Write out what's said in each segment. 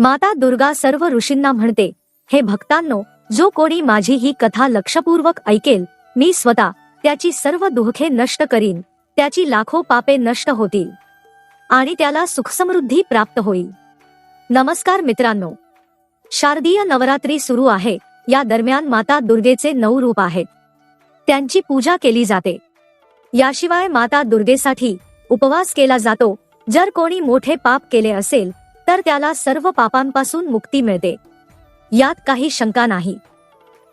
माता दुर्गा सर्व ऋषींना म्हणते हे भक्तांनो जो कोणी माझी ही कथा लक्षपूर्वक ऐकेल मी स्वतः त्याची सर्व दुःखे नष्ट करीन त्याची लाखो पापे नष्ट होतील आणि त्याला सुखसमृद्धी प्राप्त होईल. नमस्कार मित्रांनो शारदीय नवरात्री सुरू आहे. या दरम्यान माता दुर्गेचे नऊ रूप आहेत. त्यांची पूजा केली जाते. याशिवाय माता दुर्गेसाठी उपवास केला जातो. जर कोणी मोठे पाप केले असेल तर त्याला सर्व पापांपासून मुक्ती मिळते. यात काही शंका नाही.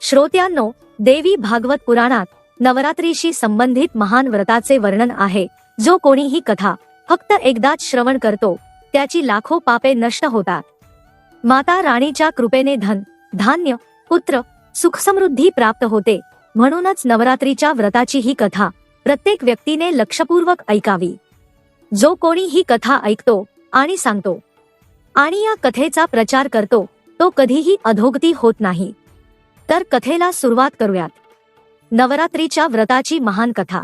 श्रोत्यांनो देवी भागवत पुराणात नवरात्रीशी संबंधित महान व्रताचे वर्णन आहे जो कोणी ही कथा फक्त एकदाच श्रवण करतो त्याची लाखो पापे नष्ट होतात. माता राणीच्या कृपेने धन धान्य पुत्र सुखसमृद्धी प्राप्त होते म्हणूनच नवरात्रीच्या व्रताची ही कथा प्रत्येक व्यक्तीने लक्षपूर्वक ऐकावी. जो कोणी ही कथा ऐकतो आणि सांगतो आणि या कथेचा प्रचार करतो तो कधीही अधोगती होत नाही. तर कथेला सुरुवात करूयात. नवरात्रीच्या व्रताची महान कथा.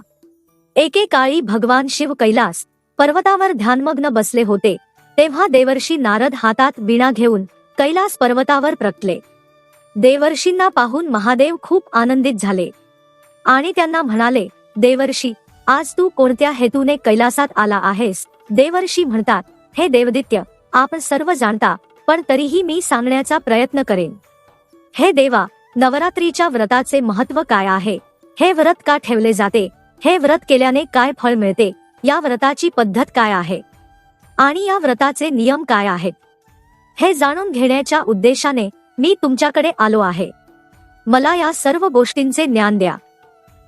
एकेकाळी भगवान शिव कैलास पर्वतावर ध्यानमग्न बसले होते तेव्हा देवर्षी नारद हातात वीणा घेऊन कैलास पर्वतावर प्रकटले देवर्षींना पाहून महादेव खूप आनंदित झाले. आणि त्यांना म्हणाले देवर्षी आज तू कोणत्या हेतूने कैलासात आला आहेस? देवर्षी म्हणतात हे देवदित्य आपण सर्व जाणता पण तरीही मी सांगण्याचा प्रयत्न करेन. हे देवा नवरात्रीच्या व्रताचे महत्त्व काय आहे? हे व्रत का ठेवले जाते? हे व्रत केल्याने काय फळ मिळते? या व्रताची पद्धत काय आहे? आणि या व्रताचे नियम काय आहेत? हे जाणून घेण्याच्या उद्देशाने मी तुमच्याकडे आलो आहे. मला या सर्व गोष्टींचे ज्ञान द्या.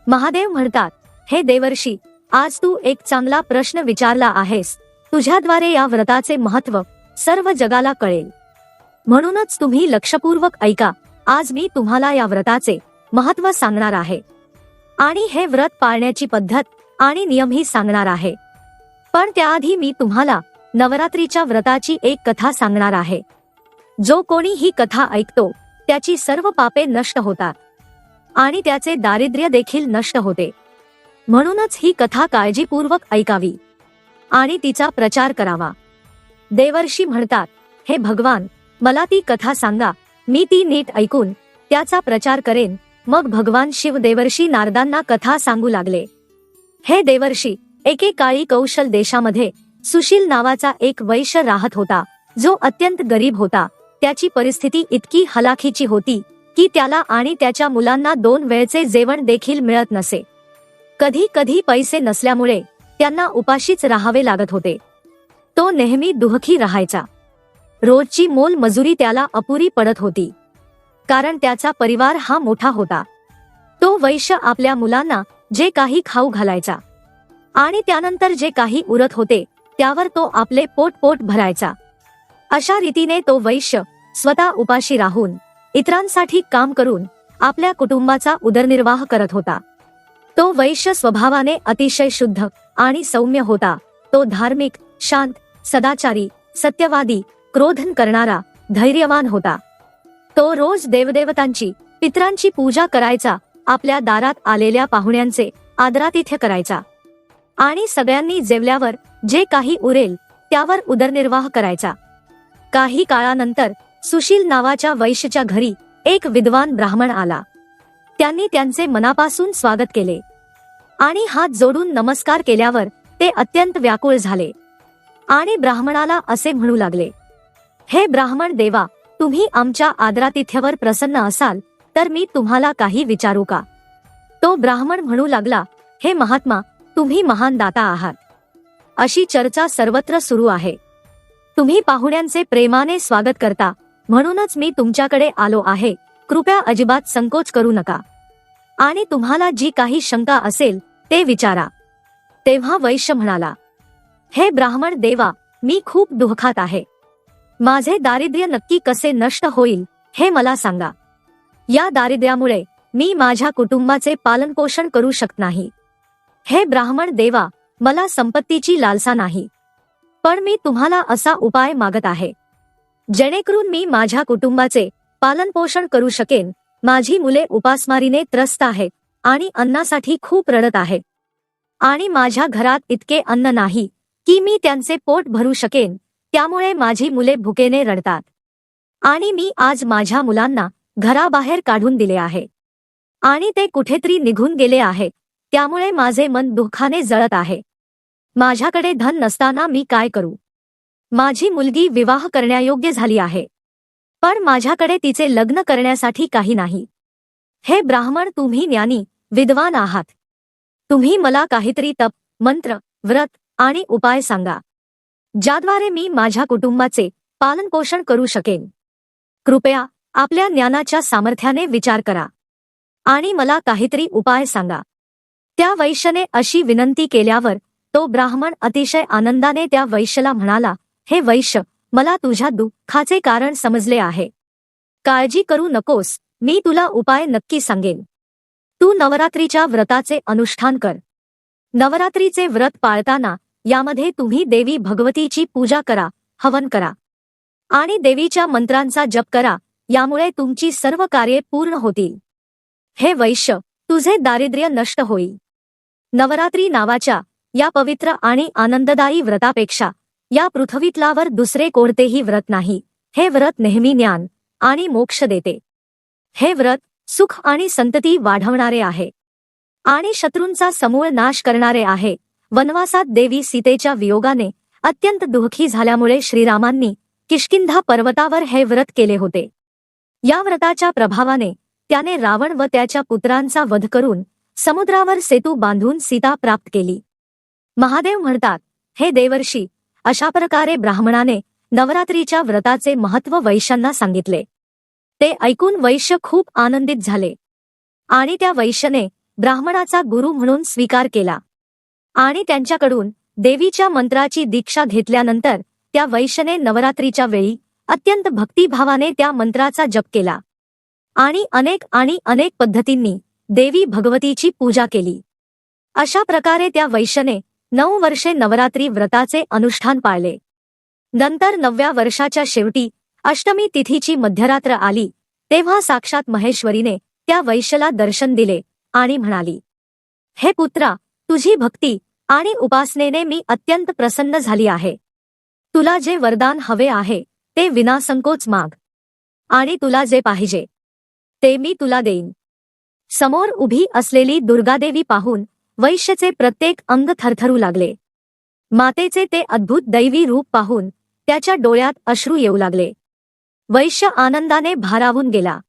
महादेव म्हणतात हे देवर्षी आज तू एक चांगला प्रश्न विचारला आहेस. तुझ्याद्वारे या व्रताचे महत्त्व सर्व जगाला कळेल. म्हणूनच तुम्ही लक्षपूर्वक ऐका आज मी तुम्हाला या व्रताचे महत्त्व सांगणार आहे. आणि हे व्रत पाळण्याची पद्धत आणि नियमही सांगणार आहे. पण त्याआधी मी तुम्हाला नवरात्रीच्या व्रताची एक कथा सांगणार आहे. जो कोणी ही कथा ऐकतो त्याची सर्व पापे नष्ट होतात. आणि त्याचे दारिद्र्य देखील नष्ट होते. म्हणूनच ही कथा काळजीपूर्वक ऐकावी. आणि तिचा प्रचार करावा. देवर्षी म्हणतात हे भगवान मला ती कथा सांगा. मी ती नीट ऐकून त्याचा प्रचार करेन. मग भगवान शिव देवर्षी नारदांना कथा सांगू लागले. हे देवर्षी एकेकाळी कौशल देशामध्ये सुशील नावाचा एक वैश्य राहत होता जो अत्यंत गरीब होता. त्याची परिस्थिती इतकी हलाखीची होती की त्याला आणि त्याच्या मुलांना दोन वेळचे जेवण देखील मिळत नसे. कधी कधी पैसे नसल्यामुळे त्यांना उपाशीच राहावे लागत होते. तो नेहमी दुःखी राहायचा. रोजची मोल मजुरी त्याला अपुरी पडत होती. कारण त्याचा परिवार हा मोठा होता. तो वैश्य आपल्या मुलांना जे काही खाऊ घालायचा. आणि त्यानंतर जे काही उरत होते त्यावर तो आपले पोट पोट भरायचा. अशा रीतीने तो वैश्य स्वतः उपाशी राहून इतरांसाठी काम करून आपल्या कुटुंबाचा उदरनिर्वाह करत होता. तो वैश्य स्वभावाने अतिशय शुद्ध आणि सौम्य होता. तो धार्मिक शांत सदाचारी सत्यवादी क्रोधन करणारा धैर्यवान होता. तो रोज देवदेवतांची पित्रांची पूजा करायचा आपल्या दारात आलेल्या पाहुण्यांचे आदरातिथ्य करायचा. आणि सगळ्यांनी जेवल्यावर जे काही उरेल त्यावर उदरनिर्वाह करायचा. काही काळानंतर सुशील नावाच्या वैश्यच्या घरी एक विद्वान ब्राह्मण आला. त्यांनी त्यांचे मनापासून स्वागत केले. आणि हात जोडून नमस्कार केल्यावर ते अत्यंत व्याकुळ झाले. आणि ब्राह्मणाला असे म्हणू लागले हे ब्राह्मण देवा तुम्ही आमच्या आदरातिथ्यावर प्रसन्न असाल तर मी तुम्हाला काही विचारू का? तो ब्राह्मण म्हणू लागला हे महात्मा तुम्ही महान दाता आहात. अशी चर्चा सर्वत्र सुरू आहे. तुम्ही पाहुण्यांचे प्रेमाने स्वागत करता म्हणूनच मी तुमच्याकडे आलो आहे. कृपया अजिबात संकोच करू नका. आणि तुम्हाला जी काही शंका असेल ते विचारा. तेव्हा वैश्य म्हणाला हे ब्राह्मण देवा मी खूप दुःखात आहे. माझे दारिद्र्य नक्की कसे नष्ट होईल हे मला सांगा. या दारिद्र्यामुळे मी माझ्या कुटुंबाचे पालनपोषण करू शकत नाही. हे ब्राह्मण देवा मला संपत्तीची लालसा नाही. पण मी तुम्हाला असा उपाय मागत आहे. जेणेकरून मी माझ्या कुटुंबाचे पालनपोषण करू शकेन माझी मुले उपासमारीने त्रस्त आहेत आणि अन्नासाठी खूप रडत आहेत आणि माझ्या घरात इतके अन्न नाही की मी त्यांचे पोट भरू शकेन त्यामुळे माझी मुले भुकेने रडतात. आणि मी आज माझ्या मुलांना घराबाहेर काढून दिले आहे. आणि ते कुठेतरी निघून गेले आहे त्यामुळे माझे मन दुःखाने जळत आहे. माझ्याकडे धन नसताना मी काय करू? माझी मुलगी विवाह करण्यायोग्य झाली आहे. पण माझ्याकडे तिचे लग्न करण्यासाठी काही नाही. हे ब्राह्मण तुम्ही ज्ञानी विद्वान आहात. तुम्ही मला काहीतरी तप मंत्र व्रत आणि उपाय सांगा. ज्याद्वारे मी माझ्या कुटुंबाचे पालनपोषण करू शकेन. कृपया आपल्या ज्ञानाच्या सामर्थ्याने विचार करा. आणि मला काहीतरी उपाय सांगा. त्या वैश्यने अशी विनंती केल्यावर तो ब्राह्मण अतिशय आनंदाने त्या वैश्यला म्हणाला हे वैश्य मला तुझ्या दुःखाचे कारण समजले आहे. काळजी करू नकोस मी तुला उपाय नक्की सांगेन. तू नवरात्रीच्या व्रताचे अनुष्ठान कर. नवरात्रीचे व्रत पाळताना यामध्ये तुम्ही देवी भगवतीची पूजा करा हवन करा. आणि देवीच्या मंत्रांचा जप करा यामुळे तुमची सर्व कार्ये पूर्ण होतील. हे वैश्य तुझे दारिद्र्य नष्ट होईल. नवरात्री नावाच्या या पवित्र आणि आनंददायी व्रतापेक्षा या पृथ्वीतलावर दुसरे कोणतेही व्रत नाही. हे व्रत नेहमी ज्ञान आणि मोक्ष देते. हे व्रत सुख आणि संतती वाढवणारे आहे. आणि शत्रूंचा समूळ नाश करणारे आहे. वनवासात देवी सीतेच्या वियोगाने अत्यंत दुःखी झाल्यामुळे श्रीरामांनी किष्किंधा पर्वतावर हे व्रत केले होते. या व्रताच्या प्रभावाने त्याने रावण व त्याच्या पुत्रांचा वध करून समुद्रावर सेतू बांधून सीता प्राप्त केली. महादेव म्हणतात हे देवर्षी अशा प्रकारे ब्राह्मणाने नवरात्रीच्या व्रताचे महत्त्व वैश्यांना सांगितले. ते ऐकून वैश्य खूप आनंदित झाले. आणि त्या वैश्यने ब्राह्मणाचा गुरु म्हणून स्वीकार केला. आणि त्यांच्याकडून देवीच्या मंत्राची दीक्षा घेतल्यानंतर त्या वैश्यने नवरात्रीच्या वेळी अत्यंत भक्तिभावाने त्या मंत्राचा जप केला. आणि अनेक आणि अनेक पद्धतींनी देवी भगवतीची पूजा केली. अशा प्रकारे त्या वैश्यने नऊ वर्षे नवरात्री व्रताचे अनुष्ठान पाळले. नंतर नवव्या वर्षाच्या शेवटी अष्टमी तिथीची मध्यरात्र आली तेव्हा साक्षात महेश्वरीने त्या वैश्यला दर्शन दिले आणि म्हणाली हे पुत्रा तुझी भक्ती आणि उपासनेने मी अत्यंत प्रसन्न झाली आहे. तुला जे वरदान हवे आहे ते विनासंकोच माग. आणि तुला जे पाहिजे ते मी तुला देईन. समोर उभी असलेली दुर्गादेवी पाहून वैश्यचे प्रत्येक अंग थरथरू लागले. मातेचे ते अद्भुत दैवी रूप पाहून त्याच्या डोळ्यात अश्रू येऊ लागले. वैश्य आनंदाने भारावून गेला.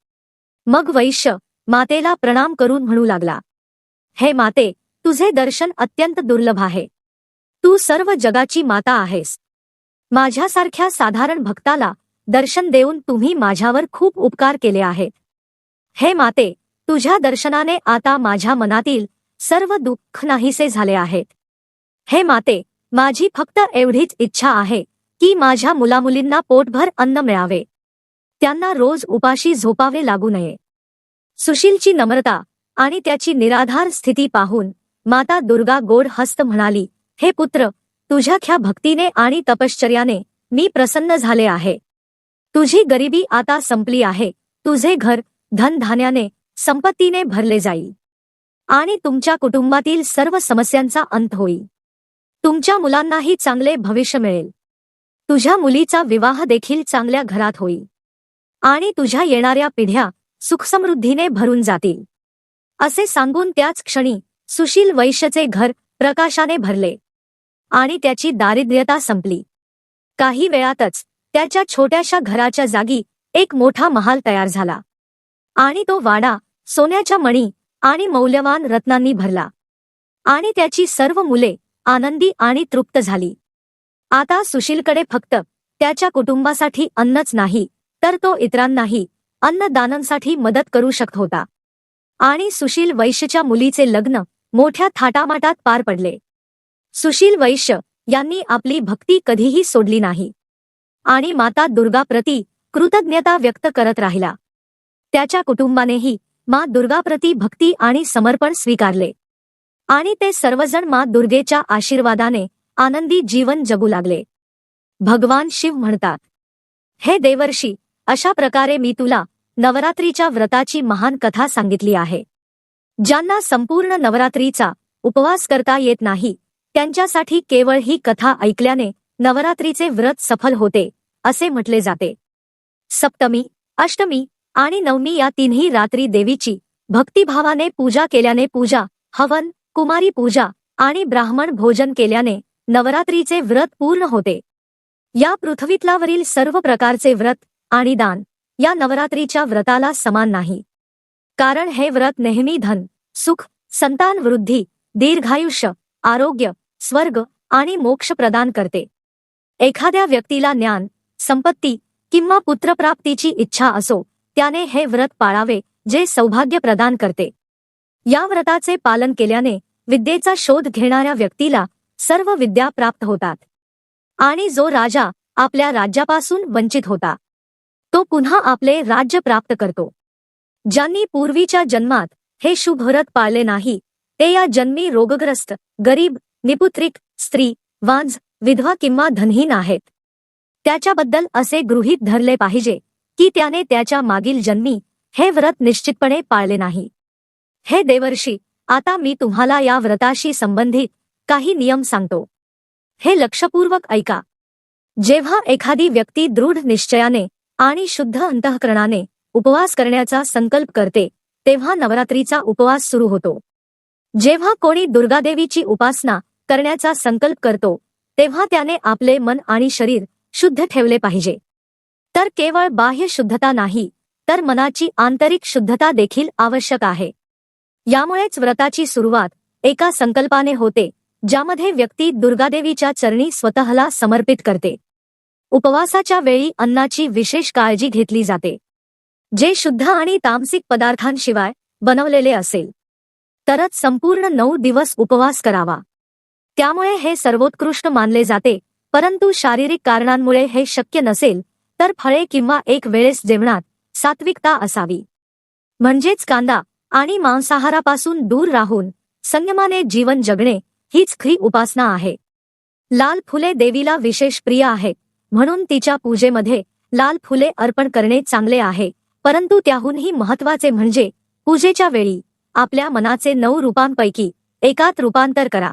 मग वैश्य मातेला प्रणाम करून म्हणू लागला. हे माते तुझे दर्शन अत्यंत दुर्लभ आहे. तू सर्व जगाची माता आहेस. माझ्यासारख्या साधारण भक्ताला दर्शन देऊन तुम्ही माझ्यावर खूप उपकार केले आहेत. हे माते तुझ्या दर्शनाने आता माझ्या मनातील सर्व दुःख नाहीसे झाले आहेत. हे माते माझी फक्त एवढीच इच्छा आहे की माझ्या मुलामुलींना पोटभर अन्न मिळावे. त्यांना रोज उपाशी झोपावे लागू नये. सुशीलची नम्रता आणि त्याची निराधार स्थिती पाहून माता दुर्गा गोड हस्त म्हणाली हे पुत्र तुझ्या ख्या भक्तीने आणि तपश्चर्याने मी प्रसन्न झाले आहे. तुझी गरिबी आता संपली आहे. तुझे घर धनधान्याने संपत्तीने भरले जाईल. आणि तुमच्या कुटुंबातील सर्व समस्यांचा अंत होईल. तुमच्या मुलांनाही चांगले भविष्य मिळेल. तुझ्या मुलीचा विवाह देखील चांगल्या घरात होईल. आणि तुझ्या येणाऱ्या पिढ्या सुखसमृद्धीने भरून जातील. असे सांगून त्याच क्षणी सुशील वैश्यचे घर प्रकाशाने भरले. आणि त्याची दारिद्र्यता संपली. काही वेळातच त्याच्या छोट्याशा घराच्या जागी एक मोठा महाल तयार झाला. आणि तो वाडा सोन्याच्या मणी आणि मौल्यवान रत्नांनी भरला. आणि त्याची सर्व मुले आनंदी आणि तृप्त झाली. आता सुशीलकडे फक्त त्याच्या कुटुंबासाठी अन्नच नाही तर तो इतरांनाही अन्नदानांसाठी मदत करू शकत होता. आणि सुशील वैश्यच्या मुलीचे लग्न मोठ्या थाटामाटात पार पडले. सुशील वैश्य यांनी आपली भक्ती कधीही सोडली नाही. आणि माता दुर्गाप्रती कृतज्ञता व्यक्त करत राहिला. त्याच्या कुटुंबानेही मा दुर्गाप्रती भक्ती आणि समर्पण स्वीकारले. आणि ते सर्वजण मा दुर्गेच्या आशीर्वादाने आनंदी जीवन जगू लागले. भगवान शिव म्हणतात हे देवर्षी अशा प्रकारे मी तुला नवरात्रीच्या व्रताची महान कथा सांगितली आहे. ज्यांना संपूर्ण नवरात्रीचा उपवास करता येत नाही त्यांच्यासाठी केवळ ही कथा ऐकल्याने नवरात्रीचे व्रत सफल होते असे म्हटले जाते. सप्तमी अष्टमी आणि नवमी या तिन्ही रात्री देवीची भक्तिभावाने पूजा केल्याने पूजा हवन कुमारी पूजा आणि ब्राह्मण भोजन केल्याने नवरात्रीचे व्रत पूर्ण होते. या पृथ्वीतलावरील सर्व प्रकारचे व्रत आणि दान या नवरात्रीच्या व्रताला समान नाही. कारण हे व्रत नेहमी धन सुख संतान वृद्धी दीर्घायुष्य आरोग्य स्वर्ग आणि मोक्ष प्रदान करते. एखाद्या व्यक्तीला ज्ञान संपत्ती किंवा पुत्रप्राप्तीची इच्छा असो त्याने हे व्रत पाळावे जे सौभाग्य प्रदान करते. या व्रताचे पालन केल्याने विद्येचा शोध घेणाऱ्या व्यक्तीला सर्व विद्या प्राप्त होतात. आणि जो राजा आपल्या राज्यापासून वंचित होता तो पुन्हा आपले राज्य प्राप्त करतो. ज्यांनी पूर्वीच्या जन्मात हे शुभ व्रत पाळले नाही ते या जन्मी रोगग्रस्त गरीब निपुत्रिक स्त्री वांझ विधवा किंवा धनहीन आहेत. त्याच्याबद्दल असे गृहीत धरले पाहिजे की त्याने त्याच्या मागील जन्मी हे व्रत निश्चितपणे पाळले नाही. हे देवर्षी आता मी तुम्हाला या व्रताशी संबंधित काही नियम सांगतो. हे लक्षपूर्वक ऐका. जेव्हा एखादी व्यक्ती दृढ निश्चयाने आणि शुद्ध अंतःकरणाने उपवास करण्याचा संकल्प करते तेव्हा नवरात्रीचा उपवास सुरू होतो. जेव्हा कोणी दुर्गादेवीची उपासना करण्याचा संकल्प करतो तेव्हा त्याने आपले मन आणि शरीर शुद्ध ठेवले पाहिजे. तर केवळ बाह्य शुद्धता नाही तर मनाची आंतरिक शुद्धता देखील आवश्यक आहे. यामुळेच व्रताची सुरुवात एका संकल्पाने होते ज्यामध्ये व्यक्ती दुर्गादेवीच्या चरणी स्वतःला समर्पित करते. उपवासाच्या वेळी अन्नाची विशेष काळजी घेतली जाते जे शुद्ध आणि तामसिक पदार्थांशिवाय बनवलेले असेल. तरच संपूर्ण नऊ दिवस उपवास करावा. त्यामुळे हे सर्वोत्कृष्ट मानले जाते परंतु शारीरिक कारणांमुळे हे शक्य नसेल तर फळे किंवा एक वेळेस जेवणात सात्विकता असावी. म्हणजेच कांदा आणि मांसाहारापासून दूर राहून संयमाने जीवन जगणे हीच खरी उपासना आहे. लाल फुले देवीला विशेष प्रिय आहेत म्हणून तिच्या पूजेमध्ये लाल फुले अर्पण करणे चांगले आहे परंतु त्याहूनही महत्त्वाचे म्हणजे पूजेच्या वेळी आपल्या मनाचे नऊ रूपांपैकी एकात रूपांतर करा.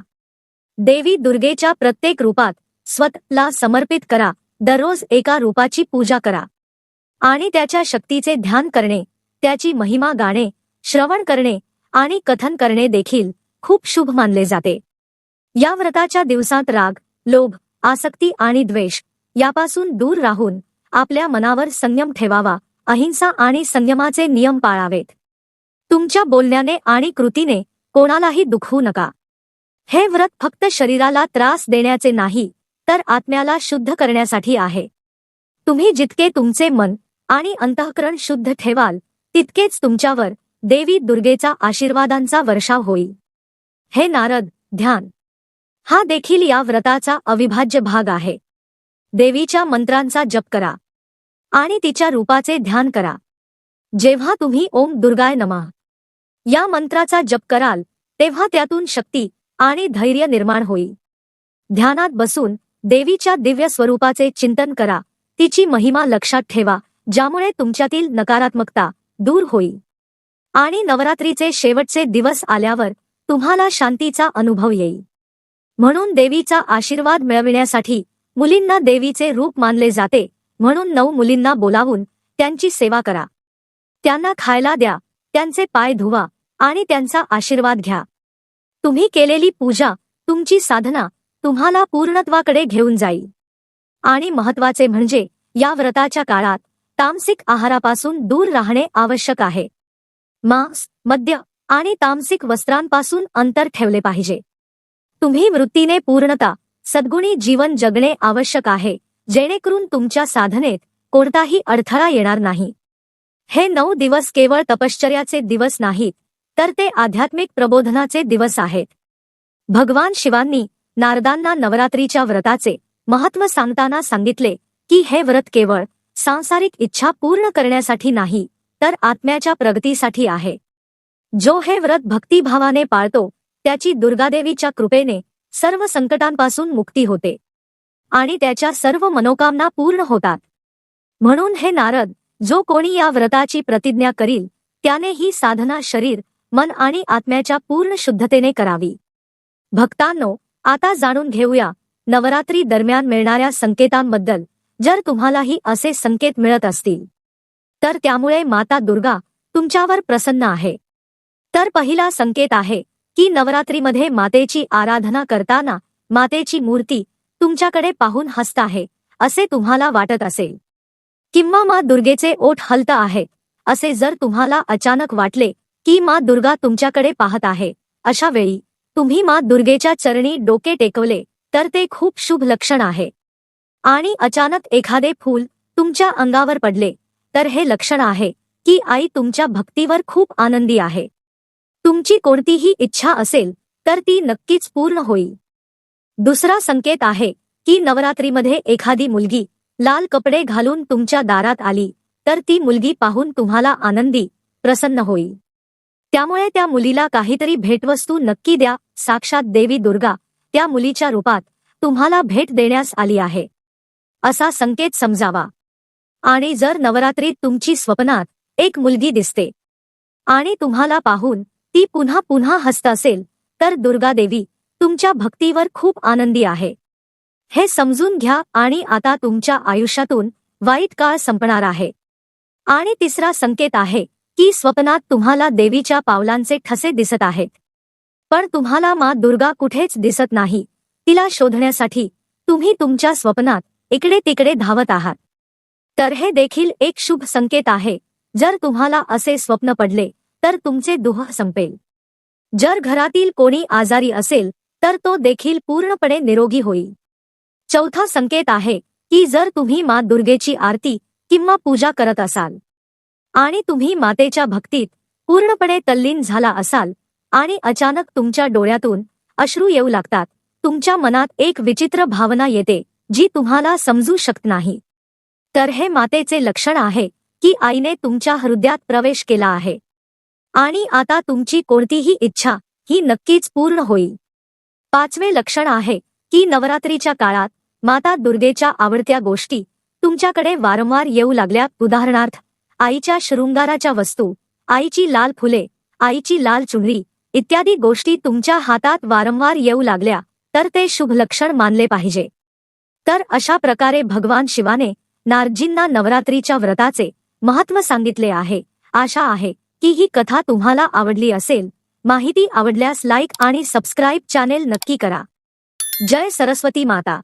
देवी दुर्गेच्या प्रत्येक रूपात स्वतःला समर्पित करा दररोज एका रूपाची पूजा करा. आणि त्याच्या शक्तीचे ध्यान करणे त्याची महिमा गाणे श्रवण करणे आणि कथन करणे देखील खूप शुभ मानले जाते. या व्रताच्या दिवसात राग लोभ आसक्ती आणि द्वेष यापासून दूर राहून आपल्या मनावर संयम ठेवावा अहिंसा आणि संयमाचे नियम पाळावेत. तुमच्या बोलण्याने आणि कृतीने कोणालाही दुखवू नका. हे व्रत फक्त शरीराला त्रास देण्याचे नाही तर आत्म्याला शुद्ध करण्यासाठी आहे. तुम्ही जितके तुमचे मन आणि अंतःकरण शुद्ध ठेवाल तितकेच तुमच्यावर देवी दुर्गेचा आशीर्वादांचा वर्षाव होईल. हे नारद ध्यान. हा देखील या व्रताचा अविभाज्य भाग आहे. देवीच्या मंत्रांचा जप करा. आणि तिच्या रूपाचे ध्यान करा. जेव्हा तुम्ही ओम दुर्गाय नमः या मंत्राचा जप कराल तेव्हा त्यातून शक्ती आणि धैर्य निर्माण होईल. ध्यानात बसून देवीच्या दिव्य स्वरूपाचे चिंतन करा. तिची महिमा लक्षात ठेवा ज्यामुळे तुमच्यातील नकारात्मकता दूर होईल. आणि नवरात्रीचे शेवटचे दिवस आल्यावर तुम्हाला शांतीचा अनुभव येईल. म्हणून देवीचा आशीर्वाद मिळविण्यासाठी मुलींना देवीचे रूप मानले जाते म्हणून नऊ मुलींना बोलावून त्यांची सेवा करा. त्यांना खायला द्या त्यांचे पाय धुवा आणि त्यांचा आशीर्वाद घ्या. तुम्ही केलेली पूजा तुमची साधना तुम्हाला पूर्णत्वाकडे घेऊन जाईल. आणि महत्त्वाचे म्हणजे या व्रताच्या काळात तामसिक आहारापासून दूर राहणे आवश्यक आहे. मांस मद्य आणि तामसिक वस्त्रांपासून अंतर ठेवले पाहिजे. तुम्ही वृत्तीने पूर्णता सद्गुणी जीवन जगणे आवश्यक आहे जेणेकरून तुमच्या साधनेत कोणताही अडथळा येणार नाही. हे नऊ दिवस केवळ तपश्चर्याचे दिवस नाहीत तर ते आध्यात्मिक प्रबोधनाचे दिवस आहेत. भगवान शिवांनी नारदांना नवरात्रीच्या व्रताचे महत्त्व सांगताना सांगितले की हे व्रत केवळ सांसारिक इच्छा पूर्ण करण्यासाठी नाही तर आत्म्याच्या प्रगतीसाठी आहे. जो हे व्रत भक्तिभावाने पाळतो त्याची दुर्गादेवीच्या कृपेने सर्व संकटांपासून मुक्ती होते आणि त्याच्या सर्व मनोकामना पूर्ण होतात. म्हणून हे नारद जो कोणी या व्रताची प्रतिज्ञा करील त्याने ही साधना शरीर मन आणि आत्म्याच्या पूर्ण शुद्धतेने करावी. भक्तांनो आता जाणून घेऊया नवरात्री दरम्यान मिळणाऱ्या संकेतांबद्दल. जर तुम्हालाही असे संकेत मिळत असतील तर त्यामुळे माता दुर्गा तुमच्यावर प्रसन्न आहे. तर पहिला संकेत आहे की नवरात्रीमध्ये मातेची आराधना करताना मातेची मूर्ती तुमच्याकडे पाहून हसत आहे असे तुम्हाला वाटत असेल. किंवा मा दुर्गेचे ओठ हलत आहेत असे जर तुम्हाला अचानक वाटले की मा दुर्गा तुमच्याकडे पाहत आहे अशा वेळी तुम्ही मा दुर्गेच्या चरणी डोके टेकवले तर ते खूप शुभ लक्षण आहे. आणि अचानक एखादे फूल तुमच्या अंगावर पडले तर हे लक्षण आहे की आई तुमच्या भक्तीवर खूप आनंदी आहे. तुमची कोणतीही इच्छा असेल तर ती नक्कीच पूर्ण होईल. दुसरा संकेत आहे की नवरात्रीमध्ये एखादी मुलगी लाल कपडे घालून तुमच्या दारात आली तर ती मुलगी पाहून तुम्हाला आनंदी प्रसन्न होईल. त्यामुळे त्या मुलीला काहीतरी भेटवस्तू नक्की द्या साक्षात देवी दुर्गा. त्या मुलीच्या रूपात तुम्हाला भेट देण्यास आली आहे. असा संकेत समजावा. आणि जर नवरात्रीत तुमची स्वप्नात एक मुलगी दिसते आणि तुम्हाला पाहून ती पुन्हा पुन्हा हसत असेल तर दुर्गा देवी तुमच्या भक्तीवर खूप आनंदी आहे. हे समजून घ्या आणि आता तुमच्या आयुष्यातून वाईट काळ संपणार आहे. आणि तिसरा संकेत आहे की स्वप्नात तुम्हाला देवीच्या पावलांचे ठसे दिसत आहेत. पण तुम्हाला मा दुर्गा कुठेच दिसत नाही. तिला शोधण्यासाठी तुम्ही तुमच्या स्वप्नात इकडे तिकडे धावत आहात. तर हे देखील एक शुभ संकेत आहे. जर तुम्हाला असे स्वप्न पडले तर तुमचे दुह संपेल. जर घरातील कोणी आजारी असेल तर तो देखील पूर्णपणे निरोगी होईल. चौथा संकेत आहे की जर तुम्ही मा दुर्गेची आरती किंवा पूजा करत असाल आणि तुम्ही मातेच्या भक्तीत पूर्णपणे तल्लीन झाला असाल आणि अचानक तुमच्या डोळ्यातून अश्रू येऊ लागतात. तुमच्या मनात एक विचित्र भावना येते जी तुम्हाला समजू शकत नाही. तर हे मातेचे लक्षण आहे की आईने तुमच्या हृदयात प्रवेश केला आहे. आणि आता तुमची कोणतीही इच्छा ही नक्कीच पूर्ण होईल. पाचवे लक्षण आहे की नवरात्रीच्या काळात माता दुर्गेच्या आवडत्या गोष्टी तुमच्याकडे वारंवार येऊ लागल्या. उदाहरणार्थ आईच्या शृंगाराच्या वस्तू आईची लाल फुले आईची लाल चुनरी इत्यादी गोष्टी तुमच्या हातात वारंवार येऊ लागल्या तर ते शुभ लक्षण मानले पाहिजे. तर अशा प्रकारे भगवान शिवाने नारजींना नवरात्रीच्या व्रताचे महत्त्व सांगितले आहे. आशा आहे की ही कथा तुम्हाला आवडली असेल. माहिती आवडल्यास लाईक आणि सबस्क्राईब चॅनेल नक्की करा. जय सरस्वती माता.